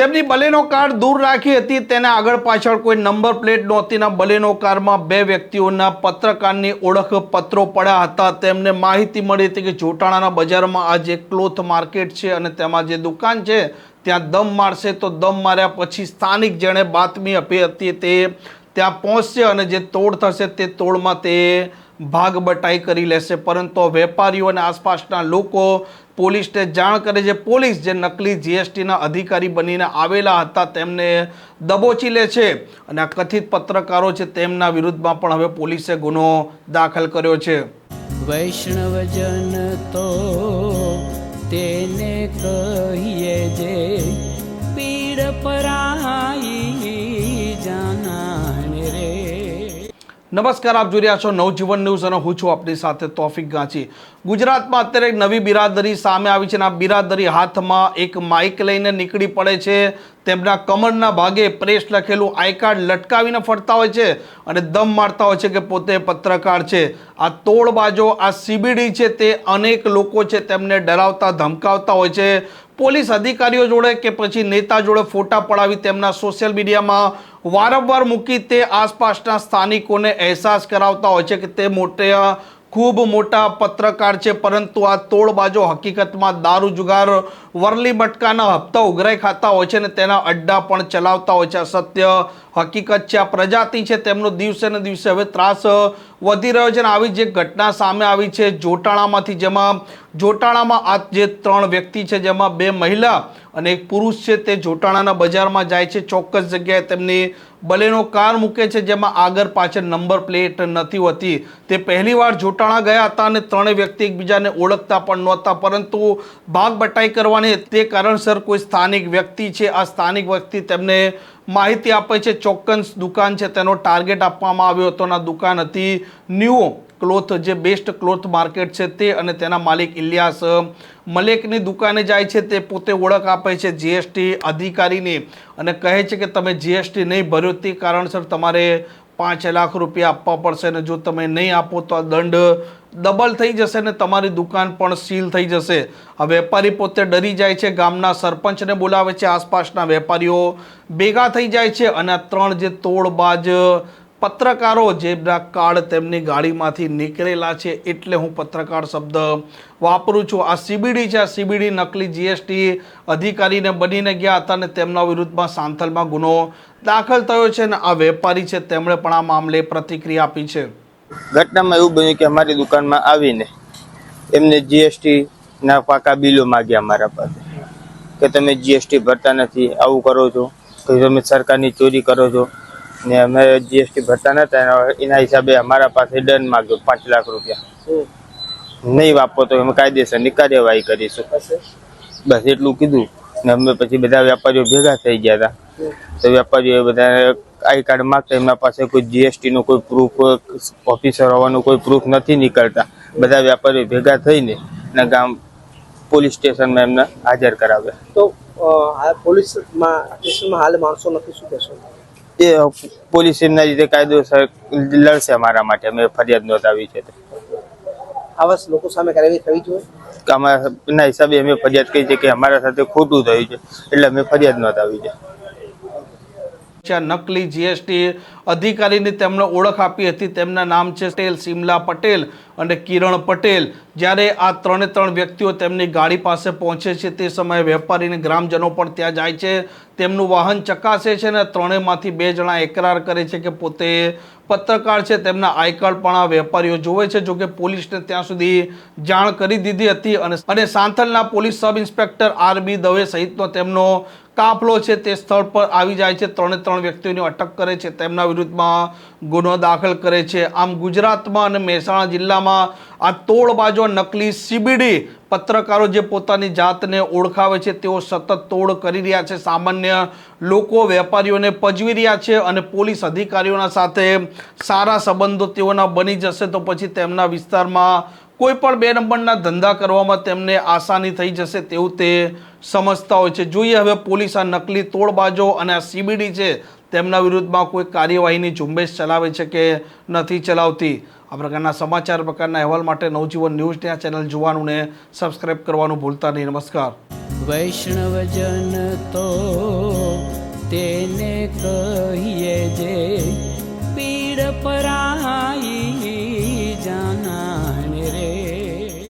તેમની Baleno car દૂર રાખી હતી. તેને આગળ પાછળ કોઈ નંબર પ્લેટ નહોતીના બલેનો કારમાં બે વ્યક્તિઓના પત્રકારની ઓળખ પત્રો પડ્યા હતા. તેમને માહિતી મળી હતી કે જોટાણાના બજારમાં આ જે ક્લોથ માર્કેટ છે અને તેમાં જે દુકાન છે, ત્યાં દમ મારશે તો દમ માર્યા પછી સ્થાનિક જેણે બાતમી આપી હતી તે ત્યાં પહોંચશે અને જે તોડ થશે તે તોડમાં તે ભાગ બટાઈ કરી લેશે. પરંતુ વેપારીઓ અને આસપાસના લોકો પોલીસને જાણ કરે છે. પોલીસ જે નકલી જીએસટીના અધિકારી બનીને આવેલા હતા તેમને દબોચી લે છે અને આ કથિત પત્રકારો છે તેમના વિરુદ્ધમાં પણ હવે પોલીસે ગુનો દાખલ કર્યો છે. વૈષ્ણવજન તો તેને કહીએ જે પીડ પરાઈ નમસ્કાર, આપ જોઈ રહ્યા છો નવજીવન ન્યૂઝ અને હું છું આપની સાથે તોફિક ગાંચી. ગુજરાતમાં અત્યારે એક નવી બિરાદરી સામે આવી છે અને આ બિરાદરી હાથમાં એક માઇક લઈને નીકળી પડે છે. તેમના કમરના ભાગે પ્રેસ લખેલું આઈ કાર્ડ લટકાવીને ફરતા હોય છે અને દમ મારતા હોય છે કે પોતે પત્રકાર છે. આ તોડબાજો, આ સીબીડી છે તે અનેક લોકો છે તેમને ડરાવતા, ધમકાવતા હોય છે. પોલીસ અધિકારીઓ જોડે કે પછી નેતા જોડે ફોટા પડાવી તેમના સોશિયલ મીડિયામાં વારંવાર મૂકી તે આસપાસના સ્થાનિકોને અહેસાસ કરાવતા હોય છે કે તે મોટે ખૂબ મોટા પત્રકાર છે, પરંતુ આ તોડબાજો હકીકતમાં દારૂ જુગાર, વરલી મટકાના હપ્તા ઉઘરાઈ ખાતા હોય છે અને તેના અડ્ડા પણ ચલાવતા હોય છે. સત્ય હકીકત છે, આ પ્રજાતિ છે, તેમનો દિવસે ને દિવસે હવે ત્રાસ વધી રહ્યો છે અને આવી જે ઘટના સામે આવી છે જોટાણામાંથી, જેમાં જોટાણામાં આ જે ત્રણ વ્યક્તિ છે, જેમાં બે મહિલા અને એક પુરુષ છે, તે જોટાણાના બજારમાં જાય છે. ચોક્કસ જગ્યાએ તેમની બલેનો કાર મૂકે છે, જેમાં આગળ પાછળ નંબર પ્લેટ નથી હોતી. તે પહેલીવાર જોટાણા ગયા હતા અને ત્રણેય વ્યક્તિ એકબીજાને ઓળખતા પણ નહોતા, પરંતુ ભાગ બટાઈ કરવાની તે કારણસર કોઈ સ્થાનિક વ્યક્તિ છે. આ સ્થાનિક વ્યક્તિ તેમને માહિતી આપે છે, ચોક્કસ દુકાન છે, તેનો ટાર્ગેટ આપવામાં આવ્યો હતો અને દુકાન હતી ન્યૂ ક્લોથ જે બેસ્ટ ક્લોથ માર્કેટ છે તે અને તેના માલિક ઇલિયાસ મલેકની દુકાને જાય છે, તે પોતે ઓળખ આપે છે જીએસટી અધિકારીની અને કહે છે કે તમે જીએસટી નહીં ભર્યો તે કારણસર તમારે પાંચ લાખ રૂપિયા આપવા પડશે અને જો તમે નહીં આપો તો આ દંડ ડબલ થઈ જશે ને તમારી દુકાન પણ સીલ થઈ જશે. આ વેપારી પોતે ડરી જાય છે, ગામના સરપંચને બોલાવે છે, આસપાસના વેપારીઓ ભેગા થઈ જાય છે અને ત્રણ જે તોડબાજ પત્રકારો જેમના કાર્ડ તેમની ગાડીમાંથી નીકળેલા છે એટલે હું પત્રકાર શબ્દ વાપરું છું. આ સીબીડી છે, આ સીબીડી નકલી જીએસટી અધિકારીને બનીને ગયા હતા અને તેમના વિરુદ્ધમાં સાંથલમાં ગુનો દાખલ થયો છે અને આ વેપારી છે, તેમણે પણ આ મામલે પ્રતિક્રિયા આપી છે. ઘટનામાં એવું બન્યું કે અમારી દુકાનમાં આવીને એમને જીએસટી ના પાકા બિલો માગ્યા અમારા પાસે. કે તમે જીએસટી ભરતા નથી આવું કરો છો કે તમે સરકારની ચોરી કરો છો. ને અમે જીએસટી ભરતા નતા એના- એના હિસાબે અમારા પાસે દંડ માગ્યો પાંચ લાખ રૂપિયા. નહીં વાપરો તો અમે કાયદેસરની કાર્યવાહી કરીશું. બસ એટલું કીધું. ને અમે પછી બધા વેપારીઓ ભેગા થઈ ગયા હતા. તો વેપારીઓ બધા આઈ કાર્ડ માંગતા એમના પાસે કોઈ જીએસટી નું કોઈ પ્રૂફ ઓફિસર હોવાનું કોઈ પ્રૂફ નથી નીકળતા. બધા વેપારીઓ ભેગા થઈને ને ગામ પોલીસ સ્ટેશનમાં એમને હાજર કરાવ્યા તો પોલીસમાં સ્ટેશનમાં હાલ માણસો નથી શું કહેશો? એ પોલીસ એમના રીતે કાયદેસર લડશે અમારા માટે. અમે ફરિયાદ નોંધાવી છે. આવાસ આવા લોકો સામે કાર્યવાહી થવી જોઈએ? અમારા હિસાબે અમે ફરિયાદ કરી છે કે અમારા સાથે ખોટું થયું છે. એટલે અમે ફરિયાદ નોંધાવી છે. નકલી જીએસટી અધિકારીની તેમણે ઓળખ આપી હતી. તેમના નામ છે પટેલ સિમલા પટેલ અને કિરણ પટેલ. જ્યારે આ ત્રણે ત્રણ વ્યક્તિઓ તેમની ગાડી પાસે પહોંચે છે, તે સમયે વેપારી અને ગ્રામજનો પણ ત્યાં જાય છે. તેમનું વાહન ચકાસે છે અને ત્રણેયમાંથી બે જણા એકરાર કરે છે કે પોતે પત્રકાર છે. તેમના આઈ પણ આ વેપારીઓ જોવે છે. જોકે પોલીસને ત્યાં સુધી જાણ કરી દીધી હતી અને સાંથલના police sub inspector R B Dave સહિતનો તેમનો કાફલો છે તે સ્થળ પર આવી જાય છે. ત્રણે ત્રણ વ્યક્તિઓની અટક કરે છે. તેમના વિરુદ્ધમાં ગુનો દાખલ કરે છે. આમ ગુજરાતમાં અને મહેસાણા જિલ્લામાં આ તોડબાજો નકલી સીબીડી પત્રકારો જે પોતાની જાતને ઓળખાવે છે, તેઓ સતત તોડ કરી રહ્યા છે. સામાન્ય લોકો વેપારીઓને પજવી રહ્યા છે અને પોલીસ અધિકારીઓના સાથે સારા સંબંધો તેઓના બની જશે તો પછી તેમના વિસ્તારમાં કોઈ પણ બે નંબરના ધંધા કરવામાં તેમને આસાની થઈ જશે તેવું તે સમજતા હોય છે. જોઈએ હવે પોલીસ આ નકલી તોડબાજો અને આ સીબીડી છે તેમના વિરુદ્ધમાં કોઈ કાર્યવાહીની ઝુંબેશ ચલાવે છે કે નથી ચલાવતી? આ પ્રકારના સમાચાર, પ્રકારના અહેવાલ માટે નવજીવન ન્યૂઝની આ ચેનલ જોવાનું ને સબસ્ક્રાઇબ કરવાનું ભૂલતા નહીં. નમસ્કાર. વૈષ્ણવજન તો તેને કહીએ જે પીડ પરા